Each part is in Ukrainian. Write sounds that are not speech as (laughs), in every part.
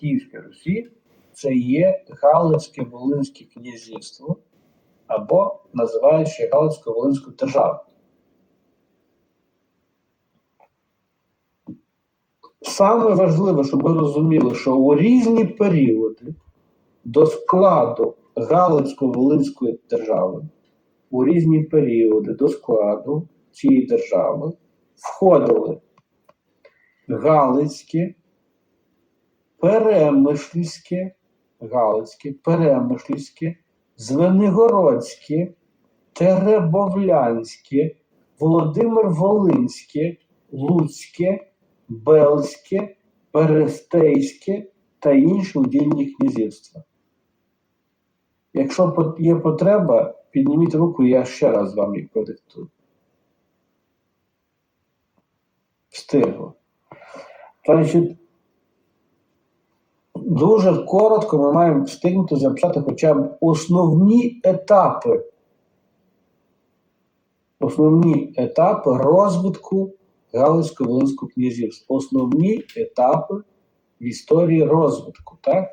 Київської Русі це є Галицьке Волинське князівство або називають ще Галицько-Волинську державу. Саме важливе, щоб ви розуміли, що у різні періоди до складу Галицько-Волинської держави, у різні періоди до складу цієї держави входили Галицьке, Перемишльське, Галицьке, Перемишльське, Звенигородське, Теребовлянське, Володимир Волинське, Луцьке, Белське, Перестейське та інші удільні князівства. Якщо є потреба, підніміть руку, я ще раз вам їх продиктую. Встигло. Значить, дуже коротко ми маємо встигнути записати хоча б основні етапи. Основні етапи розвитку Галицько-Волинського князівства. Основні етапи в історії розвитку, так?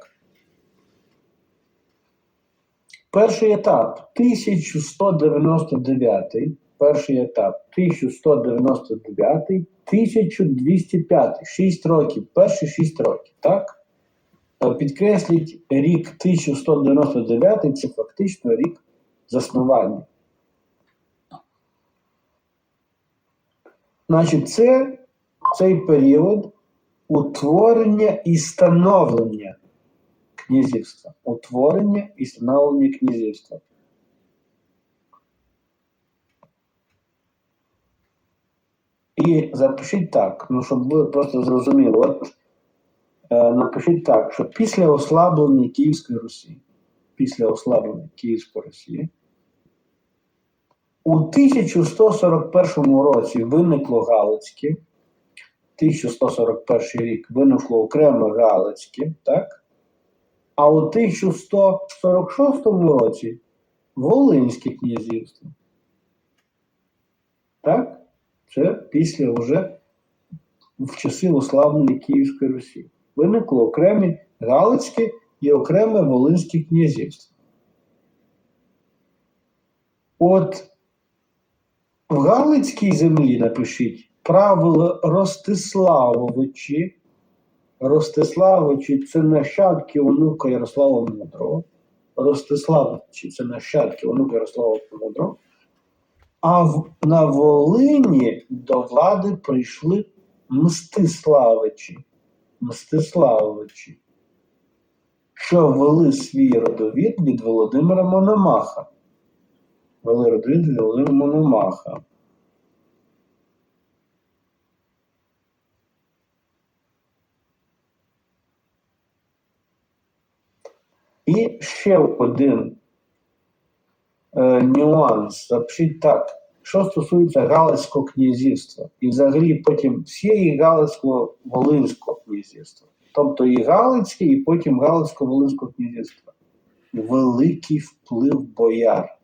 Перший етап 1199, перший етап 1199, 1205, 6 років, перші 6 років, так? Е, Підкресліть рік 1199 це фактично рік заснування. Значить, це цей період утворення і становлення князівства. Утворення і становлення князівства. І запишіть так, ну щоб ви просто зрозуміли. От, напишіть так, що після ослаблення Київської Русі, після ослаблення Київської Росії, у 1141 році виникло Галицьке, 1141 рік виникло окреме Галицьке, так? А у 1146 році Волинське князівство. Так? Це після вже в часи ослаблення Київської Русі. Виникло окремі Галицьке і окреме Волинське князівство. От в Галицькій землі напишіть правили Ростиславовичі. Ростиславичі це нащадки онука Ярослава Мудрого. Ростиславичі це нащадки онука Ярослава Мудрого. А в, на Волині до влади прийшли Мстиславичі. Мстиславичі, що ввели свій родовід від Володимира Мономаха. Вели родовід від Володимира Мономаха. І ще один е, нюанс. Запишіть так, що стосується Галицького князівства, і взагалі потім всієї Галицького Волинського князівства. Тобто і Галицьке, і потім Галицького Волинського князівства. Великий вплив бояр.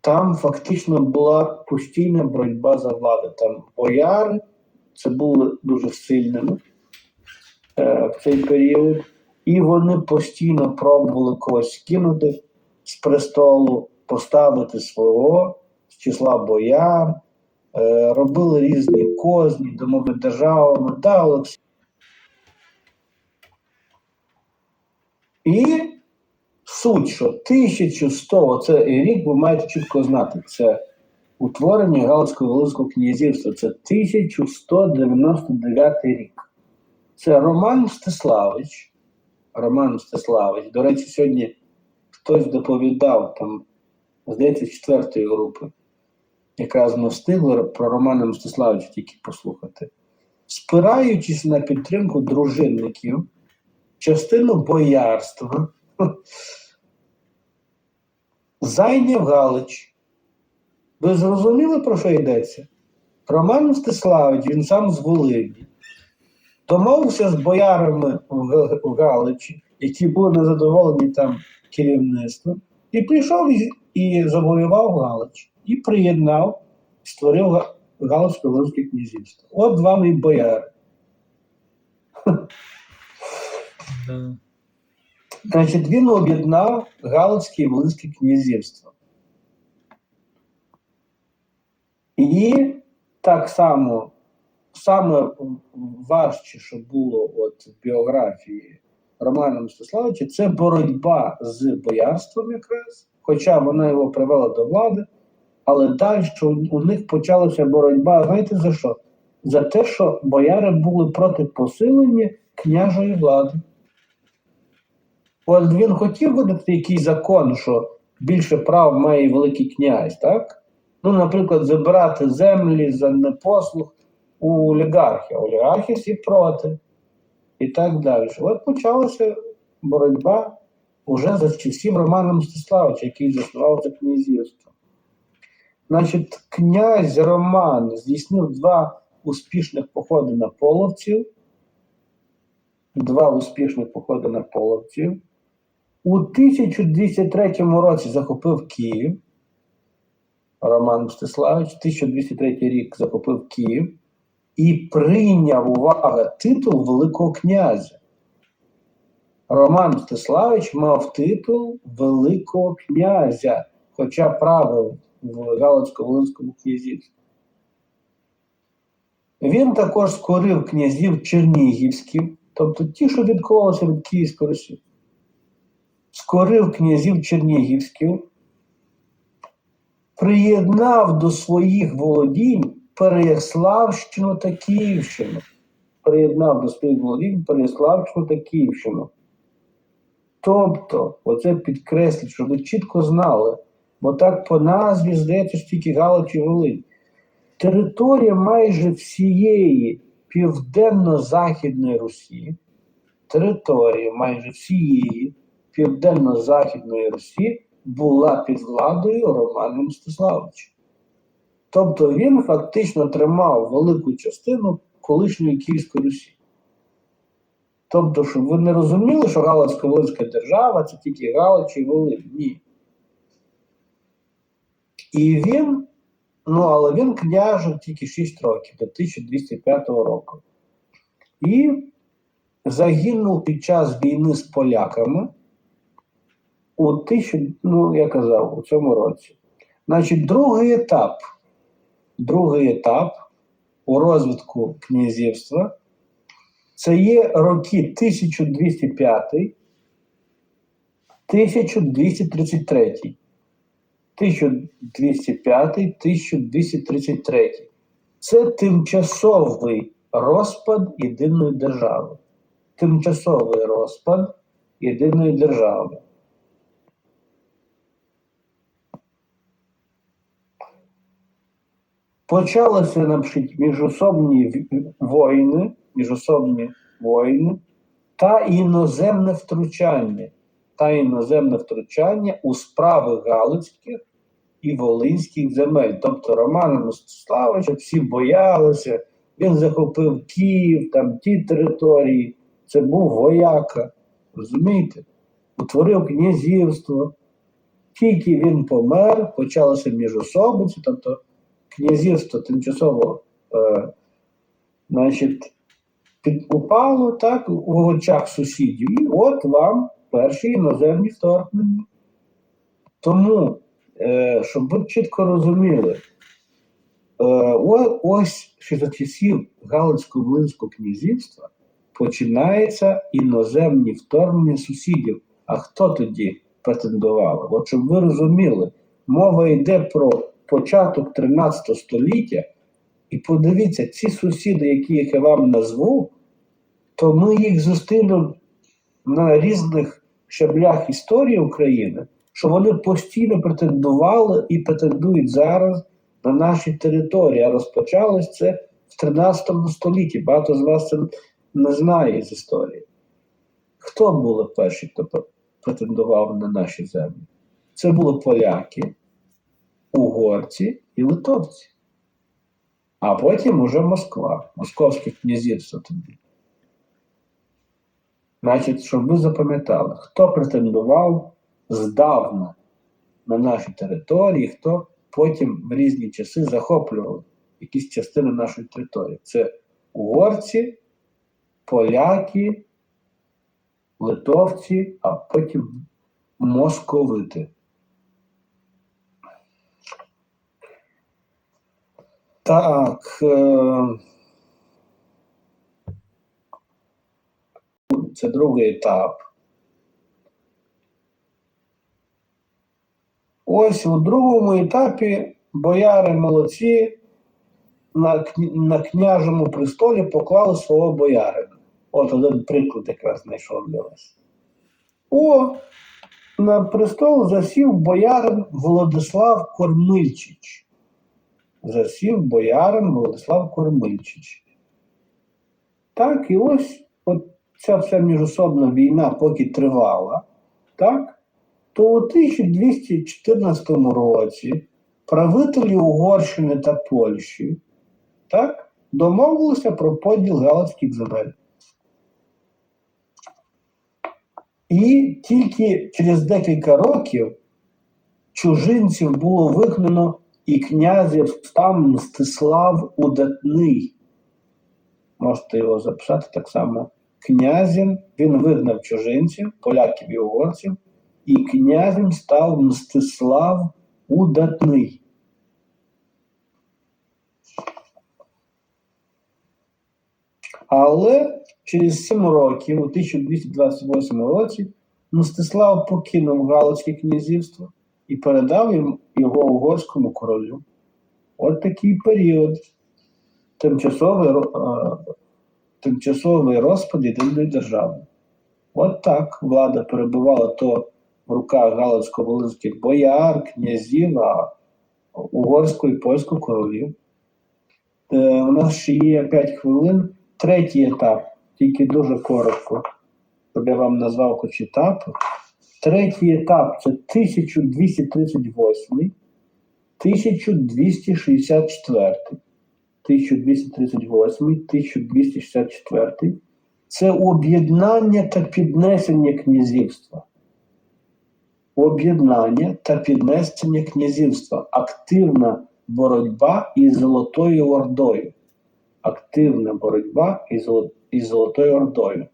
Там фактично була постійна боротьба за владу. Там бояри це були дуже сильними е, в цей період. І вони постійно пробували когось скинути з престолу, поставити свого з числа бояр, е, робили різні козні, домови державами. Да, Олексій. І суть, що 1100, це рік, ви маєте чітко знати, це утворення Галицького Волинського князівства, це 1199 рік. Це Роман Мстиславич. Роман Мстиславич. До речі, сьогодні хтось доповідав там, здається, четвертої групи. Якраз ми встигли про Романа Мстиславича тільки послухати. Спираючись на підтримку дружинників, частину боярства (laughs) зайняв Галич. Ви зрозуміли, про що йдеться? Роман Мстиславич, він сам з Волині домовився з боярами в Галичі, які були незадоволені там керівництвом, і прийшов і, завоював Галич, і приєднав, створив Га- Галицько волинське князівство. От вам і бояри. Да. Значить, він об'єднав Галицьке і Волинське князівство. І так само, саме важче, що було от в біографії Романа Мстиславича, це боротьба з боярством якраз, хоча вона його привела до влади, але далі у, у них почалася боротьба, знаєте за що? За те, що бояри були проти посилення княжої влади. От він хотів видати якийсь закон, що більше прав має великий князь, так? Ну, наприклад, забирати землі за непослух у олігархів. Олігархи всі проти. І так далі. От почалася боротьба уже за часів Романа Мстиславича, який заснував це князівство. Значить, князь Роман здійснив два успішних походи на половців. Два успішних походи на половців. У 1203 році захопив Київ. Роман Мстиславич, 1203 рік захопив Київ і прийняв увага титул Великого князя. Роман Мстиславич мав титул Великого князя, хоча правив в Галицько-Волинському князівстві. Він також скорив князів Чернігівських, тобто ті, що відкололися від Київської Русі. Скорив князів Чернігівських, приєднав до своїх володінь Переяславщину та Київщину. Приєднав до своїх володінь Переяславщину та Київщину. Тобто, оце підкреслить, щоб ви чітко знали, бо так по назві здається що тільки Галич Волинь. Територія майже всієї Південно-Західної Русі, територія майже всієї Південно-Західної Русі була під владою Романа Мстиславовича. Тобто він фактично тримав велику частину колишньої Київської Русі. Тобто, щоб ви не розуміли, що Галицько-Волинська держава це тільки Галич і Волинь. Ні. І він, ну, але він княжив тільки 6 років до 1205 року. І загинув під час війни з поляками у тисячу, ну, я казав, у цьому році. Значить, другий етап, другий етап у розвитку князівства це є роки 1205, 1233. 1205, 1233. Це тимчасовий розпад єдиної держави. Тимчасовий розпад єдиної держави. Почалися напишіть міжособні війни, міжособні війни та іноземне втручання, та іноземне втручання у справи Галицьких і Волинських земель. Тобто Романа Мстиславича всі боялися, він захопив Київ, там ті території, це був вояка, розумієте? Утворив князівство. Тільки він помер, почалися міжособиці, тобто князівство тимчасово е, значить, під, упало так, у очах сусідів. І от вам перші іноземні вторгнення. Тому, е, щоб ви чітко розуміли, е, ось за часів Галицько-Волинського князівства починається іноземні вторгнення сусідів. А хто тоді претендував? От щоб ви розуміли, мова йде про початок 13 століття, і подивіться, ці сусіди, яких я вам назву, то ми їх зустрінемо на різних щаблях історії України, що вони постійно претендували і претендують зараз на наші території. А розпочалось це в 13 столітті. Багато з вас це не знає з історії. Хто були перші, хто претендував на наші землі? Це були поляки, угорці і литовці. А потім уже Москва, Московське князівство тоді. Значить, щоб ви запам'ятали, хто претендував здавна на наші території, хто потім в різні часи захоплював якісь частини нашої території. Це угорці, поляки, литовці, а потім московити. Так. Е... Це другий етап. Ось у другому етапі бояри молодці на княжому престолі поклали свого боярина. От один приклад якраз знайшов для вас. О, на престол засів боярин Владислав Кормильчич. Засів боярин Владислав Кормильчич. Так, і ось от ця вся міжособна війна поки тривала, так, то у 1214 році правителі Угорщини та Польщі так, домовилися про поділ галицьких земель. І тільки через декілька років чужинців було вигнано і князів став Мстислав Удатний. Можете його записати так само. Князем він вигнав чужинців, поляків і угорців, і князем став Мстислав Удатний. Але через 7 років, у 1228 році, Мстислав покинув Галицьке князівство і передав їм його угорському королю. От такий період. Тимчасовий, тимчасовий розпад єдиної держави. От так влада перебувала то в руках галицько-волинських бояр, князів, а угорського і польського королів. Е, у нас ще є 5 хвилин. Третій етап, тільки дуже коротко, щоб я вам назвав хоч етапи. Третій етап це 1238, 1264. 1238, 1264 це об'єднання та піднесення князівства. Об'єднання та піднесення князівства. Активна боротьба із Золотою Ордою. Активна боротьба із Золотою Ордою.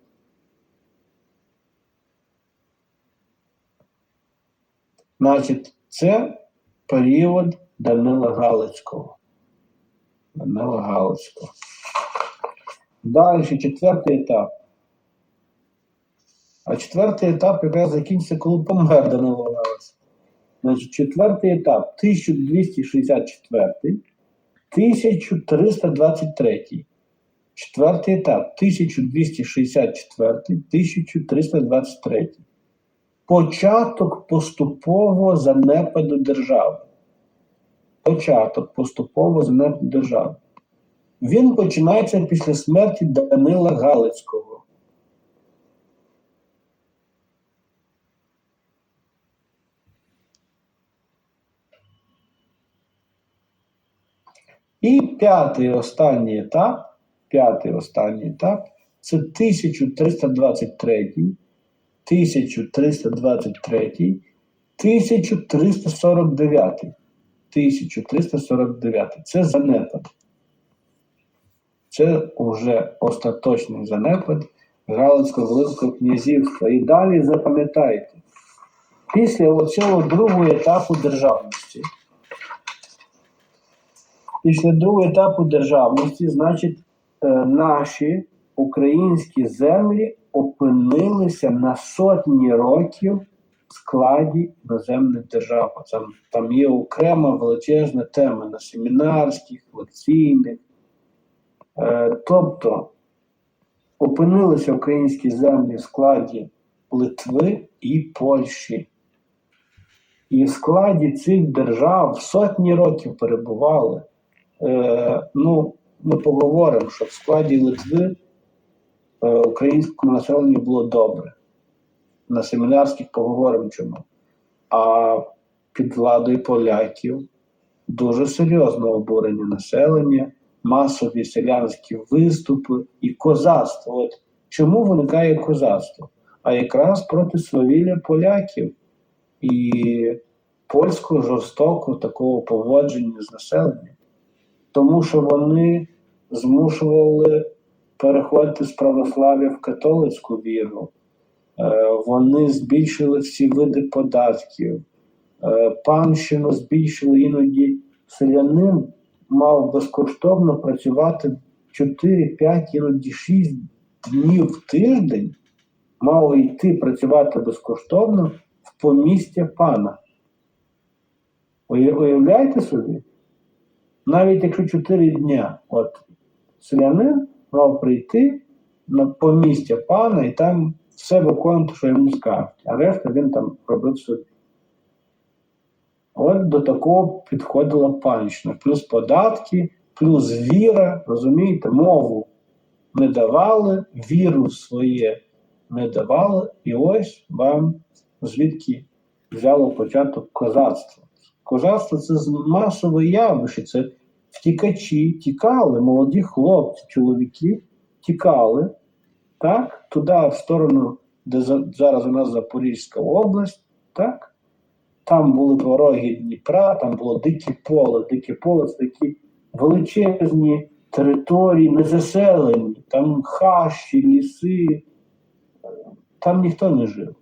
Значить, це період Данила Галицького. Данила Галицького. Далі четвертий етап. А четвертий етап якраз закінчиться, коли помер Данило Галицький. Значить, четвертий етап 1264, 1323. Четвертий етап 1264, 1323. Початок поступового занепаду держави. Початок поступового занепаду держави. Він починається після смерті Данила Галицького. І п'ятий останній етап, п'ятий останній етап це 1323, 1323, 1349. 1349. Це занепад. Це вже остаточний занепад Галицько-Волинського князівства. І далі запам'ятайте, після оцього другого етапу державності. Після другого етапу державності, значить, е, наші українські землі опинилися на сотні років в складі іноземних держав. Там, там є окрема величезна тема на семінарських, лекційних. Е, тобто опинилися українські землі в складі Литви і Польщі. І в складі цих держав сотні років перебували. Е, ну, ми поговоримо, що в складі Литви українському населенню було добре. На семінарських поговоримо чому. А під владою поляків дуже серйозне обурення населення, масові селянські виступи і козацтво. От чому виникає козацтво? А якраз проти свавілля поляків і польського жорстокого такого поводження з населенням. Тому що вони змушували переходити з православ'я в католицьку віру. Е, Вони збільшили всі види податків. Е, Панщину збільшили іноді селянин мав безкоштовно працювати 4, 5, іноді 6 днів в тиждень, мав йти працювати безкоштовно в помістя пана. Уявляєте собі? Навіть якщо 4 дня, от селянин мав прийти на помістя пана і там все виконувати, що йому скажуть, а решта він там робив собі. От до такого підходила панщина. Плюс податки, плюс віра, розумієте, мову не давали, віру своє не давали, і ось вам звідки взяло початок козацтво. Козацтво це масове явище, це втікачі, тікали, молоді хлопці, чоловіки тікали, так, туди, в сторону, де зараз у нас Запорізька область, так, там були пороги Дніпра, там було дике поле. Дике поле це такі величезні території, незаселені, там хащі, ліси, там ніхто не жив.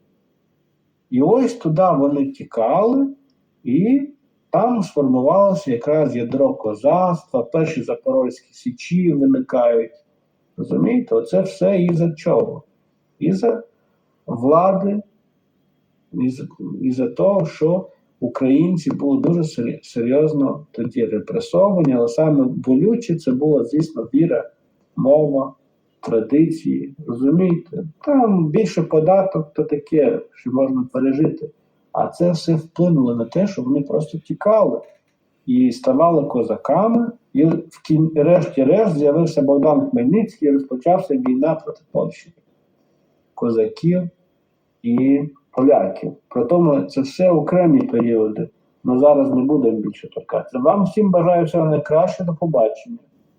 І ось туди вони тікали, і там сформувалося якраз ядро козацтва, перші запорозькі січі виникають. Розумієте, оце все із-за чого? Із-за влади із, із-за того, що українці були дуже серйозно тоді репресовані, але саме болюче це була, звісно, віра, мова, традиції. Розумієте? Там більше податок то таке, що можна пережити. А це все вплинуло на те, що вони просто тікали і ставали козаками. І в кін... решті-решт з'явився Богдан Хмельницький і розпочався війна проти Польщі. Козаків і поляків. Притому це все окремі періоди. Ми зараз не будемо більше торкатися. Вам всім бажаю всього найкраще. До побачення.